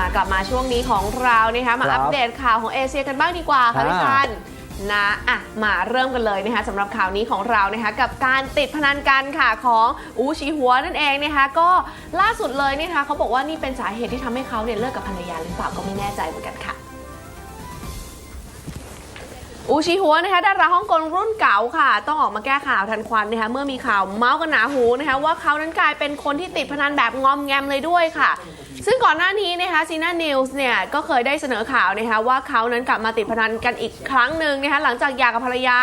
มากลับมาช่วงนี้ของเรานะคะมาครับอัปเดตข่าวของเอเชียกันบ้างดีกว่าค่ะอ่าพี่ชันนะอะมาเริ่มกันเลยนะคะสำหรับข่าวนี้ของเรานะคะกับการติดพนันกันค่ะของอูชีหัวนั่นเองนะคะก็ล่าสุดเลยนะคะเขาบอกว่านี่เป็นสาเหตุที่ทำให้เขาเนี่ยเลิกกับภรรยาหรือเปล่าก็ไม่แน่ใจเหมือนกันค่ะ อูชิหัวนะคะดาราฮ่องกงรุ่นเก่าค่ะ ต้องออกมาแก้ข่าวทันควันนะคะเมื่อมีข่าวเมาส์กันหนาหูนะคะว่าเขานั้นกลายเป็นคนที่ติดพนันแบบงอมแงมเลยด้วยค่ะ ซึ่งก่อนหน้านี้นะคะซีน่านิวส์เนี่ยก็เคยได้เสนอข่าวนะคะว่าเขานั้นกลับมาติดพนันกันอีกครั้งหนึ่งนะคะหลังจากหย่ากับภรรยา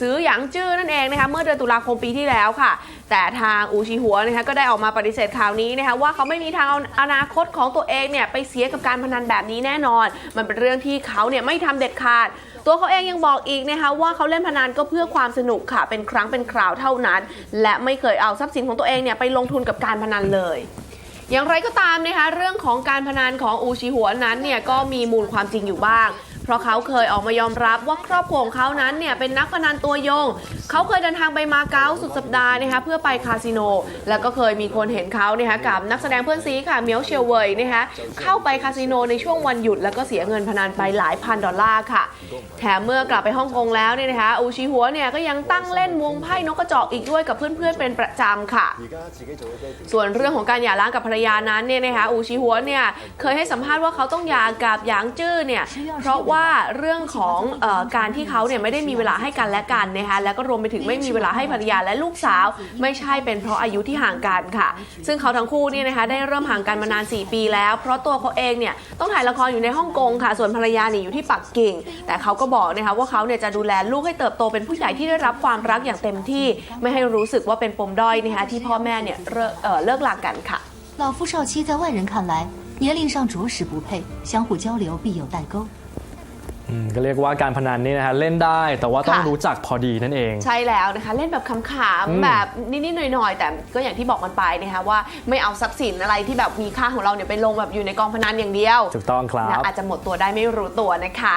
ซื้อหยางจื้อนั่นเองนะคะเมื่อเดือนตุลาคมปีที่แล้วค่ะ แต่ทางอูชิหัวนะคะก็ได้ออกมาปฏิเสธข่าวนี้นะคะว่าเขาไม่มีทางเอาอนาคตของตัวเองเนี่ยไปเสียกับการพนันแบบนี้แน่นอน มันเป็นเรื่องที่เขาเนี่ยไม่ทำเด็ดขาดตัวเขาเองยังบอกอีกนะคะว่าเขาเล่นพนันก็เพื่อความสนุกค่ะ เป็นครั้งเป็นคราวเท่านั้น และไม่เคยเอาทรัพย์สินของตัวเองเนี่ยไปลงทุนกับการพนันเลยอย่างไรก็ตามนะคะเรื่องของการพนันของอูชิหัวนั้นเนี่ยก็มีมูลความจริงอยู่บ้าง เพราะเขาเคยออกมายอมรับว่าครอบครัวของเขานั้นเนี่ยเป็นนักพนันตัวยง เขาเคยเดินทางไปมาเก๊าสุดสัปดาห์นะคะเพื่อไปคาสิโน แล้วก็เคยมีคนเห็นเขานะคะกับนักแสดงเพื่อนซีค่ะเมียวเชียวเวยนะคะเข้าไปคาสิโนในช่วงวันหยุดแล้วก็เสียเงินพนันไปหลายพันดอลลาร์ค่ะ แถมเมื่อกลับไปฮ่องกงแล้วเนี่ยนะคะอูชิหัวเนี่ยก็ยังตั้งเล่นวงไพ่นกกระจอกอีกด้วยกับเพื่อนๆเป็นประจำค่ะ ส่วนเรื่องของการหย่าร้างกับภรรยานั้นเนี่ยนะคะอูชิหัวเนี่ยเคยให้สัมภาษณ์ว่าเขาต้องหย่ากับหยางจื้อเนี่ยเพราะวเรื่องของเออการที่เขาเนี่ยไม่ได้มีเวลาให้กันและกันนะคะแล้วก็รวมไปถึงไม่มีเวลาให้ภรรยาและลูกสาว ไม่ใช่เป็นเพราะอายุที่ห่างกันค่ะ ซึ่งเขาทั้งคู่เนี่ยนะคะได้เริ่มห่างกันมานาน 4 ปีแล้ว เพราะตัวเขาเองเนี่ยต้องถ่ายละครอยู่ในฮ่องกงค่ะ ส่วนภรรยาเนี่ยอยู่ที่ปักกิ่ง แต่เขาก็บอกนะคะว่าเขาเนี่ยจะดูแลลูกให้เติบโตเป็นผู้ใหญ่ที่ได้รับความรักอย่างเต็มที่ ไม่ให้รู้สึกว่าเป็นปมด้อยนะคะที่พ่อแม่เนี่ยเลิกเอ่อเลิกลากันค่ะ 老夫少妻在外人看来，年龄上着实不配，相互交流必有代沟。 อืมก็เรียกว่าการพนันนี่นะฮะเล่นได้แต่ว่าต้องค่ะรู้จักพอดีนั่นเอง ใช่แล้วนะคะ เล่นแบบขำอืมๆแบบนิดๆหน่อยๆ แต่ก็อย่างที่บอกกันไปนะคะว่าไม่เอาทรัพย์สินอะไรที่แบบมีค่าของเราเนี่ยไปลงแบบอยู่ในกองพนันอย่างเดียวถูกต้องครันะบอาจจะหมดตัวได้ไม่รู้ตัวนะคะ